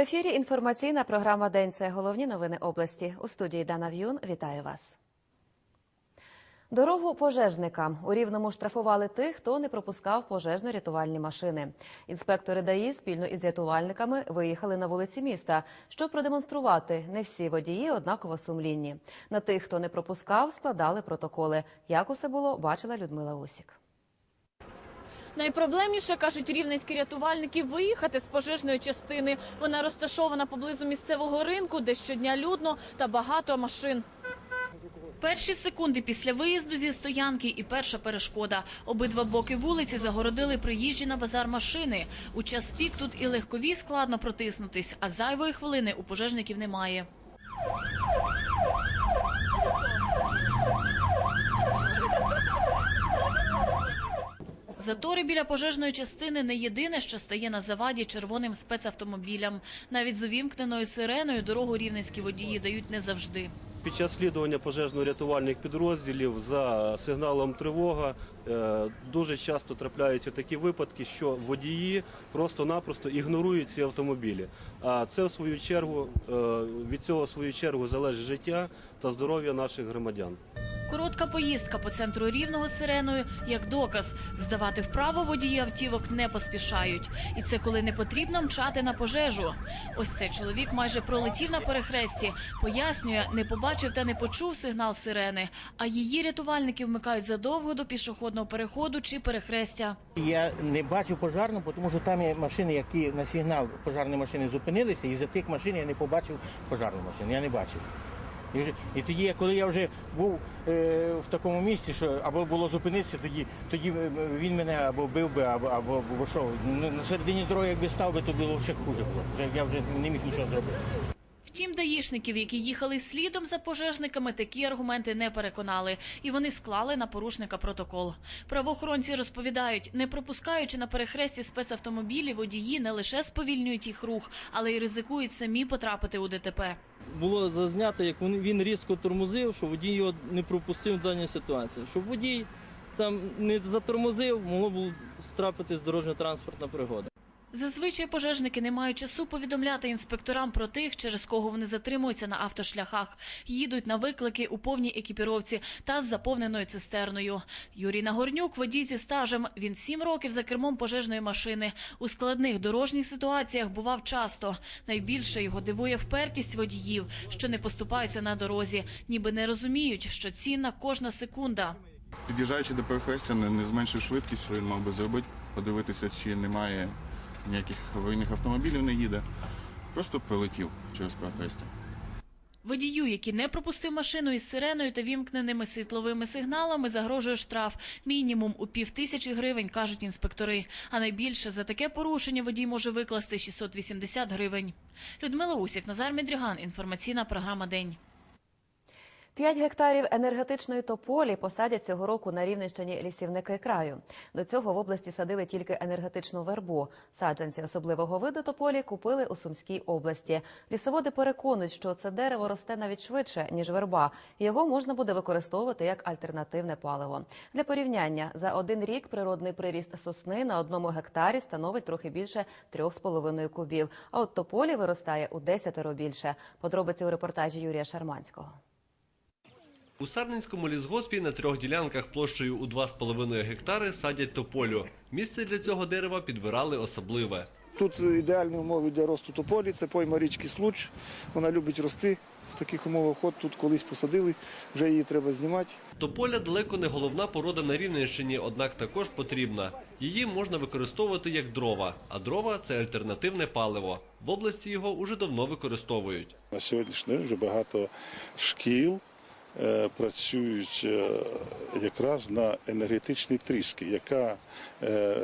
Ефірі інформаційна програма День. Це головні новини області. У студії Дана В'юн. Вітаю вас. Дорогу пожежникам у рівному штрафували тих, хто не пропускав пожежно-рятувальні машини. Інспектори ДАІ спільно із рятувальниками виїхали на вулиці міста, щоб продемонструвати не всі водії однаково сумлінні. На тих, хто не пропускав, складали протоколи. Як усе було, бачила Людмила Усік. Найпроблемніше, кажуть рівненські рятувальники, виїхати з пожежної частини. Вона розташована поблизу місцевого ринку, де щодня людно та багато машин. Перші секунди після виїзду зі стоянки і перша перешкода. Обидва боки вулиці загородили приїжджі на базар машини. У час пік тут і легкові складно протиснутись, а зайвої хвилини у пожежників немає. Затори біля пожежної частини не єдине, що стає на заваді червоним спецавтомобілям. Навіть з увімкненою сиреною дорогу рівненські водії дають не завжди. Під час слідування пожежно-рятувальних підрозділів за сигналом тривога е, дуже часто трапляються такі випадки, що водії просто-напросто ігнорують ці автомобілі. А це в свою чергу е, від цього в свою чергу залежить життя та здоров'я наших громадян. Коротка поїздка по центру рівного з сиреною як доказ. Здавати вправо водії автівок не поспішають. І це коли не потрібно мчати на пожежу. Ось цей чоловік майже пролетів на перехресті. Пояснює, не побачив та не почув сигнал сирени. А її рятувальники вмикають задовго до пішохідного переходу чи перехрестя. Я не бачив пожарну, тому що там є машини, які на сигнал пожарні машини зупинилися, і за тих машин я не побачив пожарну машину. Я не бачив. І, вже, і тоді, коли я вже був е, в такому місці, що або було зупинитися, тоді, тоді е, він мене або бив би, або, або, або що. На, на середині дороги, якби став би, то було ще хуже було. Я вже не міг нічого зробити. Втім, даїшників, які їхали слідом за пожежниками, такі аргументи не переконали, і вони склали на порушника протокол. Правоохоронці розповідають, не пропускаючи на перехресті спецавтомобілі, водії не лише сповільнюють їх рух, але й ризикують самі потрапити у ДТП. було зазнято, як він, різко тормозив, що водій його не пропустив в даній ситуації. Щоб водій там не затормозив, могло б страпитись дорожньо-транспортна пригода. Зазвичай пожежники не мають часу повідомляти інспекторам про тих, через кого вони затримуються на автошляхах, їдуть на виклики у повній екіпіровці та з заповненою цистерною. Юрій Нагорнюк, водій зі стажем. Він сім років за кермом пожежної машини. У складних дорожніх ситуаціях бував часто. Найбільше його дивує впертість водіїв, що не поступаються на дорозі, ніби не розуміють, що цінна кожна секунда. Під'їжджаючи до перехрестя, не, зменшив швидкість, що він мав би зробити, подивитися, чи немає ніяких аварійних автомобілів не їде. Просто пролетів через перехрестя. Водію, який не пропустив машину із сиреною та вімкненими світловими сигналами, загрожує штраф мінімум у пів тисячі гривень, кажуть інспектори. А найбільше за таке порушення водій може викласти 680 гривень. Людмила Усік, Назар Мідріган. Інформаційна програма День. П'ять гектарів енергетичної тополі посадять цього року на Рівненщині лісівники краю. До цього в області садили тільки енергетичну вербу. Саджанці особливого виду тополі купили у Сумській області. Лісоводи переконують, що це дерево росте навіть швидше ніж верба. Його можна буде використовувати як альтернативне паливо. Для порівняння за один рік природний приріст сосни на одному гектарі становить трохи більше 3,5 кубів. А от тополі виростає у десятеро більше. Подробиці у репортажі Юрія Шарманського. У Сарненському лісгоспі на трьох ділянках площею у 2,5 гектари садять тополю. Місце для цього дерева підбирали особливе. Тут ідеальні умови для росту тополі, це пойма річки Случ. Вона любить рости в таких умовах. От тут колись посадили, вже її треба знімати. Тополя далеко не головна порода на Рівненщині, однак також потрібна. Її можна використовувати як дрова, а дрова це альтернативне паливо. В області його уже давно використовують. На сьогоднішній день вже багато шкіл працюють е, якраз на енергетичній тріски, яка е,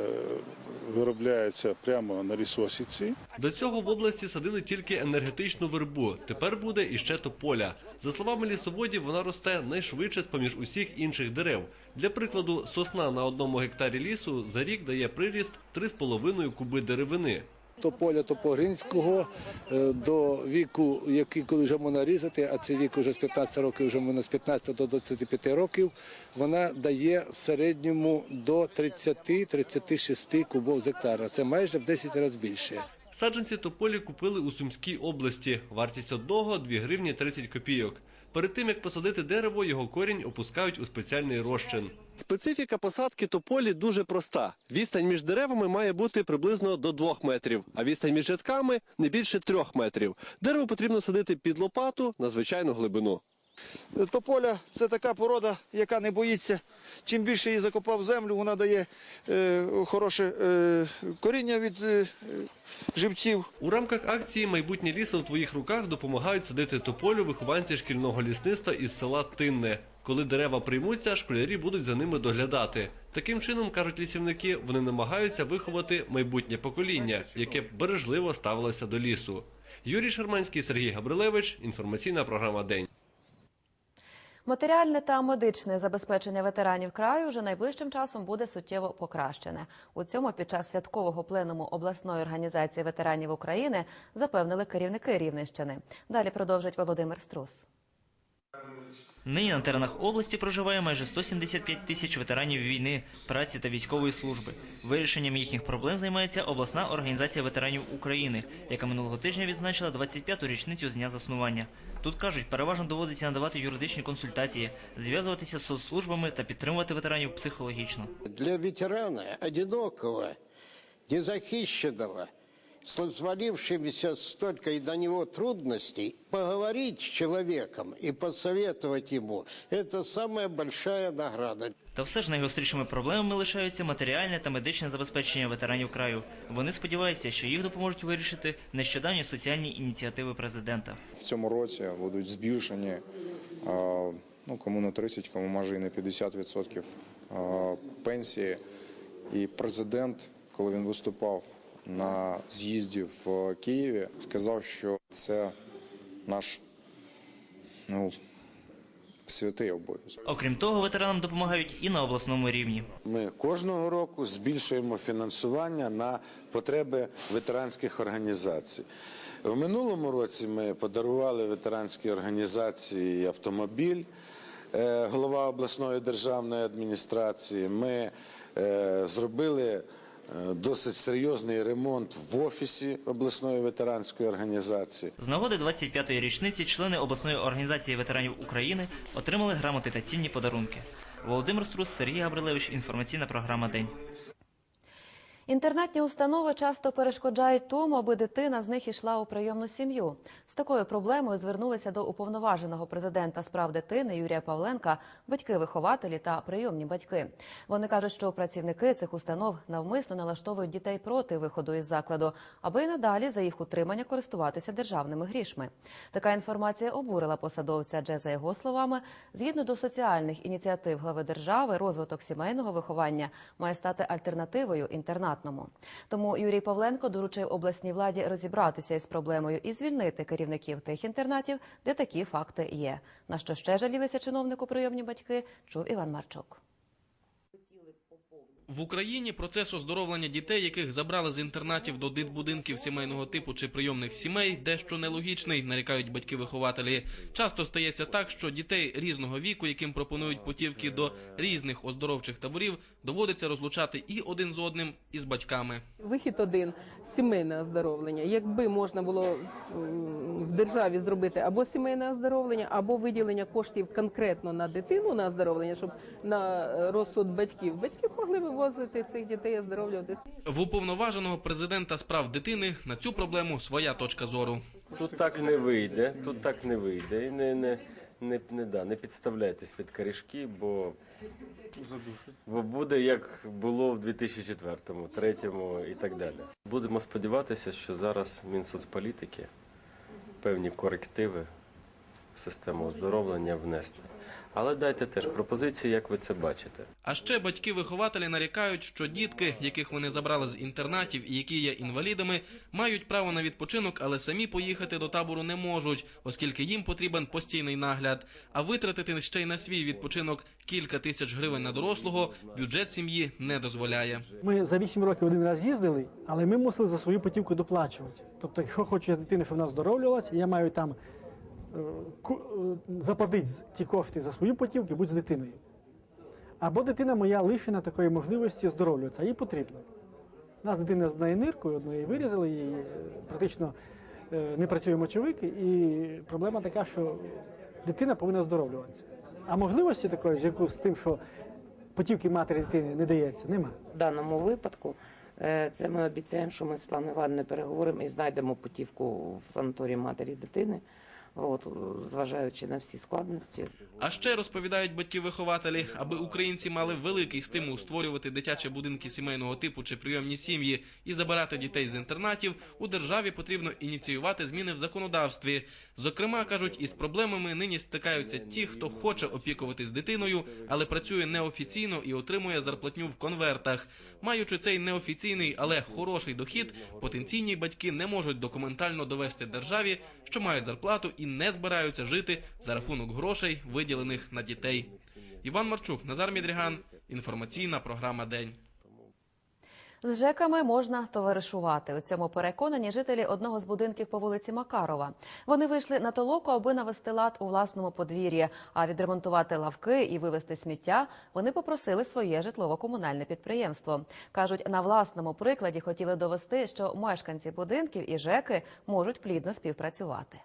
виробляється прямо на лісосіці. До цього в області садили тільки енергетичну вербу. Тепер буде іще тополя. За словами лісоводів, вона росте найшвидше з поміж усіх інших дерев. Для прикладу, сосна на одному гектарі лісу за рік дає приріст 3,5 куби деревини. Тополя Топогринського е, до віку, який коли вже можна різати, а цей вік вже з 15 років, вже можна з 15 до 25 років, вона дає в середньому до 30-36 кубов з гектара. Це майже в 10 разів більше. Саджанці тополі купили у Сумській області. Вартість одного 2 гривні 30 копійок. Перед тим як посадити дерево, його корінь опускають у спеціальний розчин. Специфіка посадки тополі дуже проста. Відстань між деревами має бути приблизно до 2 метрів, а відстань між рядками не більше 3 метрів. Дерево потрібно садити під лопату на звичайну глибину. Тополя це така порода, яка не боїться. Чим більше її закопав в землю, вона дає е, хороше е, коріння від е, живців. У рамках акції Майбутнє лісо в твоїх руках допомагають садити тополю вихованці шкільного лісництва із села Тинне. Коли дерева приймуться, школярі будуть за ними доглядати. Таким чином, кажуть лісівники, вони намагаються виховати майбутнє покоління, яке бережливо ставилося до лісу. Юрій Шарманський, Сергій Габрилевич. Інформаційна програма День. Матеріальне та медичне забезпечення ветеранів краю вже найближчим часом буде суттєво покращене. У цьому під час святкового пленуму обласної організації ветеранів України запевнили керівники Рівненщини. Далі продовжить Володимир Струс. Нині на теренах області проживає майже 175 тисяч ветеранів війни, праці та військової служби. Вирішенням їхніх проблем займається обласна організація ветеранів України, яка минулого тижня відзначила 25-ту річницю з дня заснування. Тут кажуть, переважно доводиться надавати юридичні консультації, зв'язуватися з соцслужбами та підтримувати ветеранів психологічно. Для ветерана, одинокого, незахищенного, с свалившимися столько и на него трудностей, поговорить с человеком и посоветовать ему – это самая большая награда. Та все ж найгострішими проблемами лишаються матеріальне та медичне забезпечення ветеранів краю. Вони сподіваються, що їх допоможуть вирішити нещодавні соціальні ініціативи президента. В цьому році будуть збільшені, е, ну, кому на 30, кому може і на 50% е, пенсії. І президент, коли він виступав на з'їзді в Києві, сказав, що це наш ну, святий обов'язок. Окрім того, ветеранам допомагають і на обласному рівні. Ми кожного року збільшуємо фінансування на потреби ветеранських організацій. В минулому році ми подарували ветеранській організації автомобіль. Е, Голова обласної державної адміністрації. Ми е, зробили е, досить серйозний ремонт в офісі обласної ветеранської організації. З нагоди 25-ї річниці члени обласної організації ветеранів України отримали грамоти та цінні подарунки. Володимир Струс, Сергій Габрилевич. Інформаційна програма День. Інтернатні установи часто перешкоджають тому, аби дитина з них йшла у прийомну сім'ю. З такою проблемою звернулися до уповноваженого президента з прав дитини Юрія Павленка батьки-вихователі та прийомні батьки. Вони кажуть, що працівники цих установ навмисно налаштовують дітей проти виходу із закладу, аби й надалі за їх утримання користуватися державними грішми. Така інформація обурила посадовця, адже за його словами, згідно до соціальних ініціатив глави держави, розвиток сімейного виховання має стати альтернативою інтернатному. Тому Юрій Павленко доручив обласній владі розібратися із проблемою і звільнити керівників тих інтернатів, де такі факти є. На що ще жалілися чиновнику прийомні батьки, чув Іван Марчук. В Україні процес оздоровлення дітей, яких забрали з інтернатів до дитбудинків сімейного типу чи прийомних сімей, дещо нелогічний, нарікають батьки-вихователі. Часто стається так, що дітей різного віку, яким пропонують путівки до різних оздоровчих таборів, доводиться розлучати і один з одним, і з батьками. Вихід один сімейне оздоровлення. Якби можна було в, державі зробити або сімейне оздоровлення, або виділення коштів конкретно на дитину на оздоровлення, щоб на е, розсуд батьків батьки б могли вивозити цих дітей оздоровлюватися. В уповноваженого президента з прав дитини на цю проблему своя точка зору. Тут так не вийде, тут так не вийде. І не, не, не, не, да, не підставляйтесь під корішки, бо, бо буде як було в 2004-му, 2003-му і так далі. Будемо сподіватися, що зараз Мінсоцполітики певні корективи в систему оздоровлення внести. Але дайте теж пропозиції, як ви це бачите. А ще батьки-вихователі нарікають, що дітки, яких вони забрали з інтернатів і які є інвалідами, мають право на відпочинок, але самі поїхати до табору не можуть, оскільки їм потрібен постійний нагляд. А витратити ще й на свій відпочинок кілька тисяч гривень на дорослого бюджет сім'ї не дозволяє. Ми за 8 років один раз їздили, але ми мусили за свою путівку доплачувати. Тобто, якщо хочу я дитина, щоб вона оздоровлювалася, я маю там е, заплатити ті кошти за свою путівку, будь з дитиною. Або дитина моя лишена такої можливості оздоровлюватися, їй потрібно. У нас дитина з однією ниркою, одної вирізали її, е, практично е, не працює мочовик, і проблема така, що дитина повинна оздоровлюватися. А можливості такої, в зв'язку з тим, що путівки матері дитини не дається, нема. В даному випадку це ми обіцяємо, що ми з Івановною переговоримо і знайдемо путівку в санаторії матері дитини, от, зважаючи на всі складності. А ще розповідають батьки-вихователі, аби українці мали великий стимул створювати дитячі будинки сімейного типу чи прийомні сім'ї і забирати дітей з інтернатів, у державі потрібно ініціювати зміни в законодавстві. Зокрема, кажуть, із проблемами нині стикаються ті, хто хоче опікуватись дитиною, але працює неофіційно і отримує зарплатню в конвертах. Маючи цей неофіційний, але хороший дохід, потенційні батьки не можуть документально довести державі, що мають зарплату і не збираються жити за рахунок грошей, виділених на дітей. Іван Марчук, Назар Мідріган. Інформаційна програма День. З ЖЕКами можна товаришувати. У цьому переконані жителі одного з будинків по вулиці Макарова. Вони вийшли на толоку, аби навести лад у власному подвір'ї. А відремонтувати лавки і вивезти сміття вони попросили своє житлово-комунальне підприємство. кажуть, на власному прикладі хотіли довести, що мешканці будинків і ЖЕКи можуть плідно співпрацювати.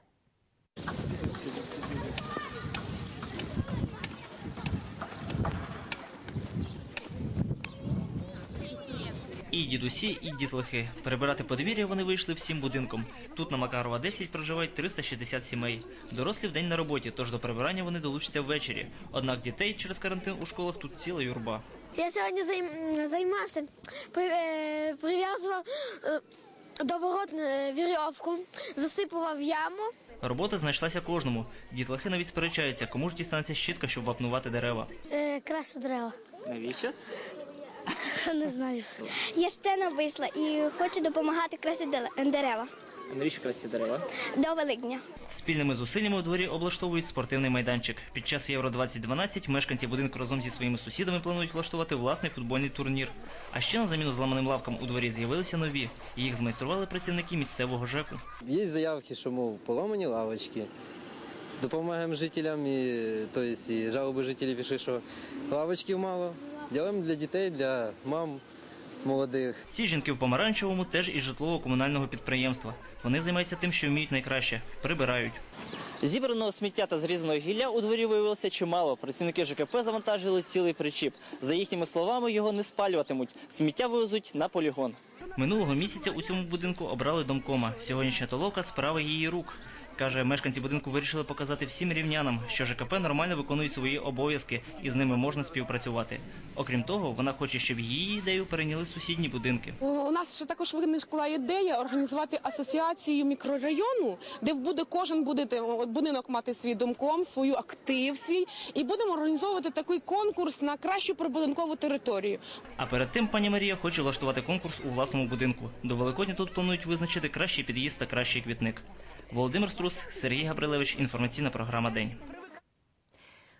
І дідусі, і дітлахи. Перебирати подвір'я вони вийшли всім будинком. Тут на Макарова 10 проживають 360 сімей. Дорослі в день на роботі, тож до прибирання вони долучаться ввечері. Однак дітей через карантин у школах тут ціла юрба. Я сьогодні займ- займався, е, прив'язував е, до ворот е, вірьовку, засипував яму. Робота знайшлася кожному. Дітлахи навіть сперечаються, кому ж дістанеться щітка, щоб вапнувати дерева. Е, краще дерева. Навіщо? Не знаю. Я ще не вийшла і хочу допомагати красити дерева Навіщо красти дерева? до Великдня. Спільними зусиллями у дворі облаштовують спортивний майданчик. Під час Євро 2012 мешканці будинку разом зі своїми сусідами планують влаштувати власний футбольний турнір. А ще на заміну зламаним лавкам у дворі з'явилися нові. Їх змайстрували працівники місцевого ЖЕКу. Є заявки, що мов поламані лавочки. Допомагаємо жителям, і, то есть, і жалоби жителів пішли, що лавочків мало. Ділимо для дітей, для мам молодих. Ці жінки в помаранчевому теж із житлово-комунального підприємства. Вони займаються тим, що вміють найкраще прибирають. Зібраного сміття та зрізаного гілля у дворі виявилося чимало. Працівники ЖКП завантажили цілий причіп. За їхніми словами, його не спалюватимуть. Сміття вивезуть на полігон. Минулого місяця у цьому будинку обрали домкома. Сьогоднішня толока справа її рук. Каже, мешканці будинку вирішили показати всім рівнянам, що ЖКП нормально виконує свої обов'язки і з ними можна співпрацювати. Окрім того, вона хоче, щоб її ідею перейняли сусідні будинки. У нас ще також виникла ідея організувати асоціацію мікрорайону, де буде кожен будинок мати свій домком, свою актив свій, і будемо організовувати такий конкурс на кращу прибудинкову територію. А перед тим пані Марія хоче влаштувати конкурс у власному будинку. До Великодня тут планують визначити кращий під'їзд та кращий квітник. Володимир Струс, Сергій Габрилевич. Інформаційна програма День.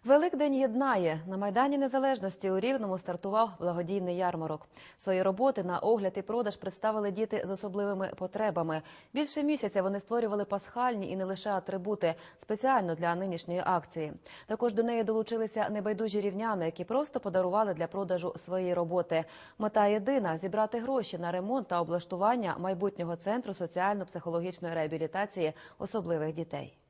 Великдень єднає на майдані Незалежності у Рівному стартував благодійний ярмарок. Свої роботи на огляд і продаж представили діти з особливими потребами. Більше місяця вони створювали пасхальні і не лише атрибути спеціально для нинішньої акції. Також до неї долучилися небайдужі рівняни, які просто подарували для продажу свої роботи. Мета єдина зібрати гроші на ремонт та облаштування майбутнього центру соціально-психологічної реабілітації особливих дітей.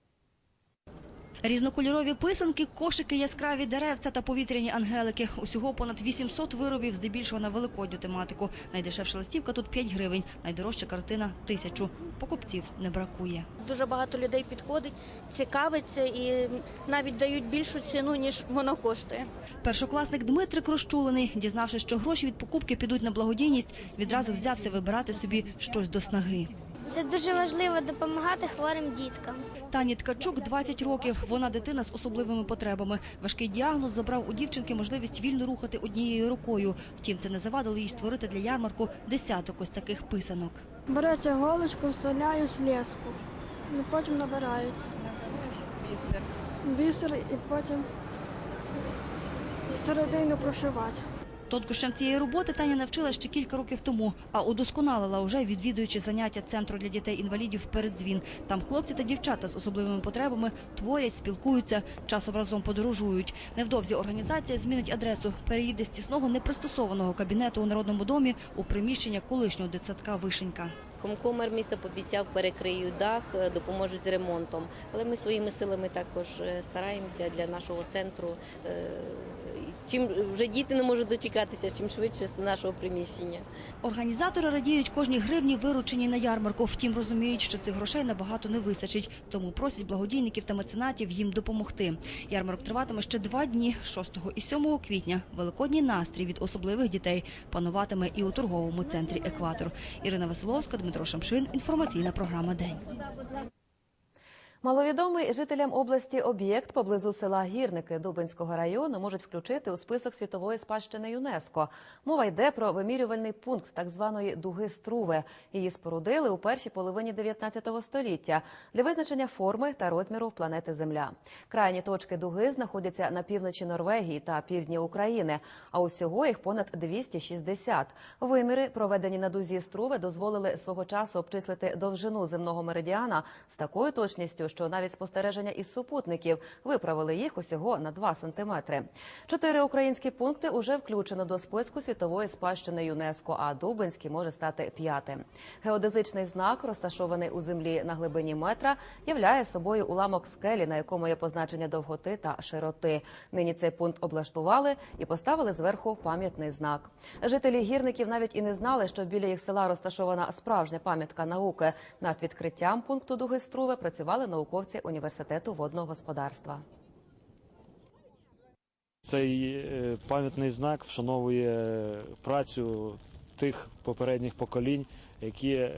Різнокольорові писанки, кошики, яскраві деревця та повітряні ангелики. Усього понад 800 виробів, здебільшого на великодню тематику. Найдешевша листівка тут 5 гривень, найдорожча картина – тисячу. Покупців не бракує. Дуже багато людей підходить, цікавиться і навіть дають більшу ціну, ніж воно коштує. Першокласник Дмитрик розчулений, дізнавшись, що гроші від покупки підуть на благодійність, відразу взявся вибирати собі щось до снаги. Це дуже важливо допомагати хворим діткам. Тані Ткачук 20 років. Вона дитина з особливими потребами. Важкий діагноз забрав у дівчинки можливість вільно рухати однією рукою. Втім, це не завадило їй створити для ярмарку десяток ось таких писанок. Берете голочку, вставляю слезку, і потім набирається. Бісер. і потім середину прошивати. Тонкощам цієї роботи Таня навчила ще кілька років тому, а удосконалила уже відвідуючи заняття центру для дітей-інвалідів «Передзвін». Там хлопці та дівчата з особливими потребами творять, спілкуються, часом разом подорожують. Невдовзі організація змінить адресу, переїде з тісного непристосованого кабінету у Народному домі у приміщення колишнього дитсадка «Вишенька». Комкомер міста пообіцяв, перекриють дах, е, допоможуть з ремонтом. Але ми своїми силами також е, стараємося для нашого центру. Чим вже діти не можуть дочекатися, чим швидше з нашого приміщення. Організатори радіють кожній гривні, вирученій на ярмарку. Втім, розуміють, що цих грошей набагато не вистачить, тому просять благодійників та меценатів їм допомогти. Ярмарок триватиме ще два дні, 6 і 7 квітня. Великодній настрій від особливих дітей пануватиме і у торговому центрі «Екватор». Ірина Василовська, Дмитро Шамшин. Інформаційна програма «День». Маловідомий жителям області об'єкт поблизу села Гірники Дубинського району можуть включити у список світової спадщини ЮНЕСКо. Мова йде про вимірювальний пункт так званої дуги Струве. Її спорудили у першій половині 19 століття для визначення форми та розміру планети Земля. Крайні точки дуги знаходяться на півночі Норвегії та півдні України, а усього їх понад 260. Виміри, проведені на дузі Струве, дозволили свого часу обчислити довжину земного меридіана з такою точністю, що навіть спостереження із супутників виправили їх усього на 2 сантиметри. Чотири українські пункти уже включено до списку світової спадщини ЮНЕСКо, а Дубинський може стати п'ятим. Геодезичний знак, розташований у землі на глибині метра, являє собою уламок скелі, на якому є позначення довготи та широти. Нині цей пункт облаштували і поставили зверху пам'ятний знак. Жителі гірників навіть і не знали, що біля їх села розташована справжня пам'ятка науки. Над відкриттям пункту дуги Струве працювали науковці університету водного господарства. Цей е, пам'ятний знак вшановує працю тих попередніх поколінь, які е,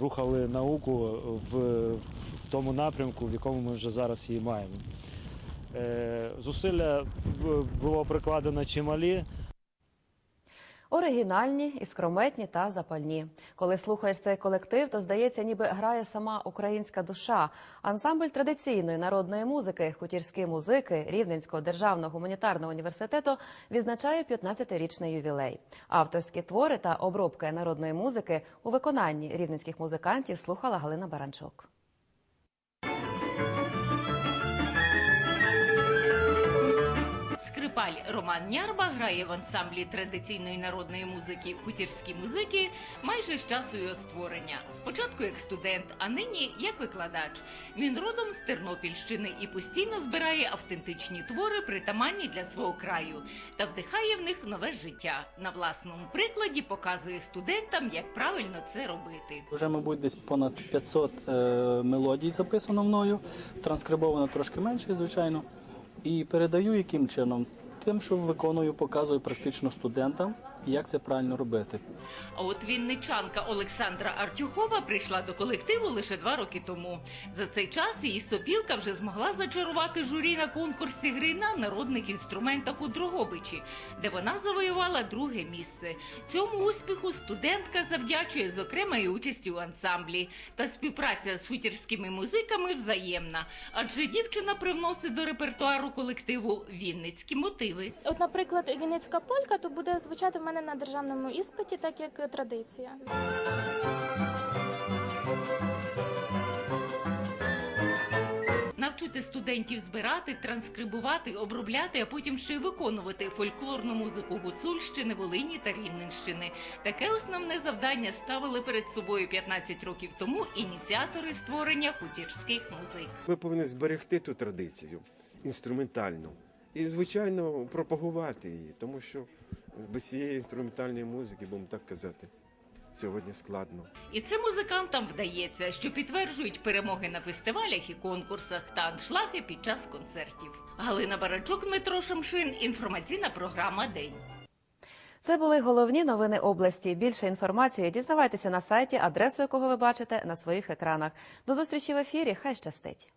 рухали науку в, в тому напрямку, в якому ми вже зараз її маємо. Е, Зусилля було прикладено чималі. Оригінальні, іскрометні та запальні. Коли слухаєш цей колектив, то здається, ніби грає сама українська душа. Ансамбль традиційної народної музики, хутірські музики Рівненського державного гуманітарного університету відзначає 15-річний ювілей. Авторські твори та обробки народної музики у виконанні рівненських музикантів слухала Галина Баранчук. Скрипаль Роман Нярба грає в ансамблі традиційної народної музики хутірські музики майже з часу його створення. Спочатку як студент, а нині як викладач. Він родом з Тернопільщини і постійно збирає автентичні твори, притаманні для свого краю, та вдихає в них нове життя. На власному прикладі показує студентам, як правильно це робити. Вже, мабуть, десь понад 500 е, мелодій записано мною, транскрибовано трошки менше, звичайно. І передаю яким чином? Тим, що виконую, показую практично студентам, як це правильно робити. А от вінничанка Олександра Артюхова прийшла до колективу лише два роки тому. За цей час її сопілка вже змогла зачарувати журі на конкурсі гри на народних інструментах у Дрогобичі, де вона завоювала друге місце. Цьому успіху студентка завдячує зокрема і участі у ансамблі. Та співпраця з хутірськими музиками взаємна, адже дівчина привносить до репертуару колективу вінницькі мотиви. От, наприклад, Вінницька полька, то буде звучати в мене на державному іспиті, так як традиція. Навчити студентів збирати, транскрибувати, обробляти, а потім ще й виконувати фольклорну музику Гуцульщини, Волині та Рівненщини. Таке основне завдання ставили перед собою 15 років тому ініціатори створення хутірських музик. Ми повинні зберегти ту традицію інструментальну і, звичайно, пропагувати її, тому що без цієї інструментальної музики, будемо так казати, сьогодні складно. І це музикантам вдається, що підтверджують перемоги на фестивалях і конкурсах та аншлаги під час концертів. Галина Барачук, Дмитро Шамшин. Інформаційна програма День. Це були головні новини області. Більше інформації дізнавайтеся на сайті, адресу якого ви бачите на своїх екранах. До зустрічі в ефірі. Хай щастить.